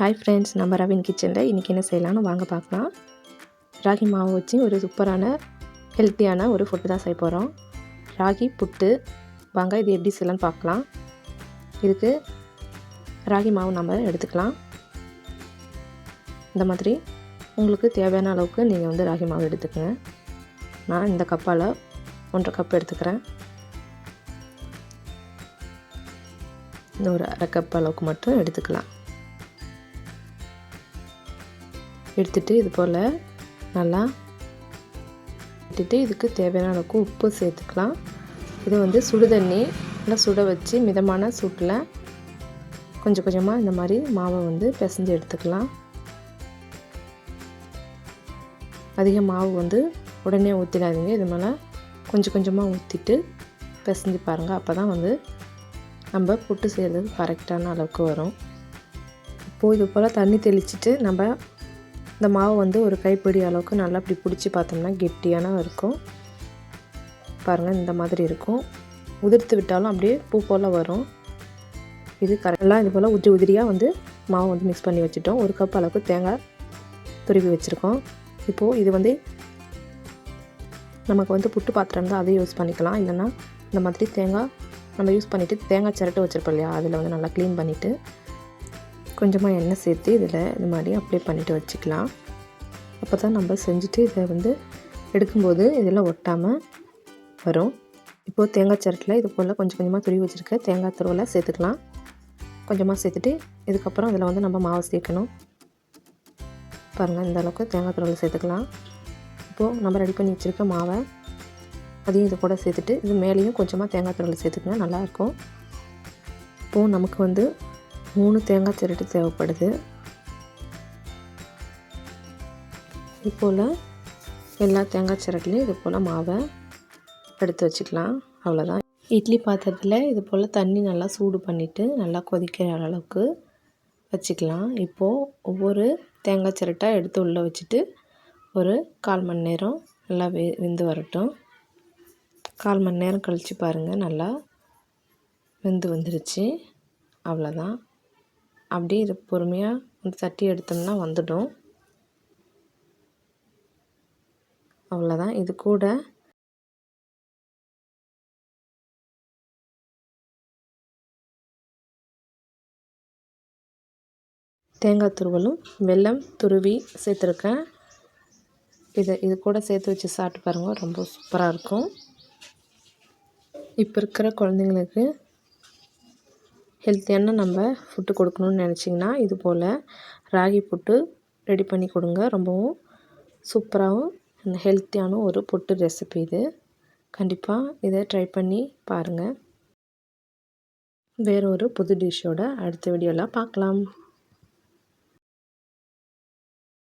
Hi friends நம்ம ரவின் கிச்சனில் இன்றைக்கி என்ன செய்யலாம்னு வாங்க பார்க்கலாம். ராகி மாவு வச்சு ஒரு சூப்பரான ஹெல்த்தியான ஒரு ஃபுட்டு தான் செய்ய போகிறோம் ராகி புட்டு வாங்க இது எப்படி செய்யலாம்னு பார்க்கலாம். இதுக்கு ராகி மாவு நம்ம எடுத்துக்கலாம். இந்த மாதிரி உங்களுக்கு தேவையான அளவுக்கு நீங்கள் வந்து ராகி மாவு எடுத்துக்கங்க. நான் இந்த கப்பால் ஒன்றரை கப் எடுத்துக்கிறேன். இந்த ஒரு அரை கப் அளவுக்கு மட்டும் எடுத்துக்கலாம். எடுத்துகிட்டு இது போல் நல்லா விட்டுட்டு இதுக்கு தேவையான அளவுக்கு உப்பு சேர்த்துக்கலாம். இது வந்து சுடு தண்ணி நல்லா சுட வச்சு மிதமான சூட்டில் கொஞ்சம் கொஞ்சமாக இந்த மாதிரி மாவை வந்து பிசைஞ்சு எடுத்துக்கலாம். அதிக மாவு வந்து உடனே ஊற்றிடாதீங்க இது மேலே கொஞ்சம் கொஞ்சமாக ஊற்றிட்டு பிசைஞ்சு பாருங்கள் அப்போ தான் வந்து நம்ம புட்டு செய்கிறதுக்கு கரெக்டான அளவுக்கு வரும். இப்போது இது போல் தண்ணி தெளிச்சிட்டு நம்ம இந்த மாவு வந்து ஒரு கைப்பிடி அளவுக்கு நல்லா இப்படி பிடிச்சி பார்த்தோம்னா கெட்டியான இருக்கும். பாருங்கள் இந்த மாதிரி இருக்கும். உதிர்த்து விட்டாலும் அப்படியே பூ போல் வரும். இது கரெக்டாக இது போல் உதிரி உதிரியாக வந்து மாவு வந்து மிக்ஸ் பண்ணி வச்சுட்டோம். ஒரு கப் அளவுக்கு தேங்காய் துருவி வச்சுருக்கோம். இப்போது இது வந்து நமக்கு வந்து புட்டு பாத்திரம் தான் அதை யூஸ் பண்ணிக்கலாம். இல்லைன்னா இந்த மாதிரி தேங்காய் நம்ம யூஸ் பண்ணிவிட்டு தேங்காய் சிரட்டை வச்சுருப்போம் இல்லையா? அதில் வந்து நல்லா க்ளீன் பண்ணிவிட்டு கொஞ்சமாக எண்ணெய் சேர்த்து இதில் இந்த மாதிரி அப்ளை பண்ணிவிட்டு வச்சுக்கலாம். அப்போ தான் நம்ம செஞ்சுட்டு இதை வந்து எடுக்கும்போது இதெல்லாம் ஒட்டாமல் வரும். இப்போது தேங்காய் சரட்டில் இது போல் கொஞ்சம் கொஞ்சமாக துருவி வச்சுருக்க தேங்காய் துருவில் சேர்த்துக்கலாம். கொஞ்சமாக சேர்த்துட்டு இதுக்கப்புறம் இதில் வந்து நம்ம மாவு சேர்க்கணும். பாருங்கள் இந்த அளவுக்கு தேங்காய் துருவில் சேர்த்துக்கலாம். இப்போது நம்ம ரெடி பண்ணி வச்சுருக்க மாவை அதையும் இது கூட சேர்த்துட்டு இது மேலேயும் கொஞ்சமாக தேங்காய் துருவில் சேர்த்துக்கங்க நல்லாயிருக்கும் இப்போது நமக்கு வந்து மூணு தேங்காய் திருட்டு தேவைப்படுது. இது போல் எல்லா தேங்காய் சிரட்டிலையும் இது போல் மாவை எடுத்து வச்சுக்கலாம். அவ்வளோதான் இட்லி பாத்திரத்தில் இது போல் தண்ணி நல்லா சூடு பண்ணிவிட்டு நல்லா கொதிக்கிற அளவுக்கு வச்சுக்கலாம். இப்போது ஒவ்வொரு தேங்காய் சிரட்டாக எடுத்து உள்ளே வச்சுட்டு ஒரு கால் மணி நேரம் நல்லா வெ வெந்து வரட்டும். கால் மணி நேரம் கழித்து பாருங்கள் நல்லா வெந்து வந்துருச்சு. அவ்வளோதான் அப்படியே இது பொறுமையாக வந்து தட்டி எடுத்தோம்னா வந்துடும். அவ்வளோதான் இது கூட தேங்காய் துருவலும் வெல்லம் துருவி சேர்த்துருக்கேன். இதை இது கூட சேர்த்து வச்சு சாப்பிட்டு பாருங்கள் ரொம்ப சூப்பராக இருக்கும். இப்போ இருக்கிற குழந்தைங்களுக்கு ஹெல்த்தியான நம்ம ஃபுட்டு கொடுக்கணுன்னு நினச்சிங்கன்னா இது போல் ராகி புட்டு ரெடி பண்ணி கொடுங்க. ரொம்பவும் சூப்பராகவும் ஹெல்த்தியான ஒரு புட்டு ரெசிபி இது. கண்டிப்பாக இதை ட்ரை பண்ணி பாருங்கள் வேற ஒரு புது டிஷ்ஷோட அடுத்த வீடியோவில் பார்க்கலாம்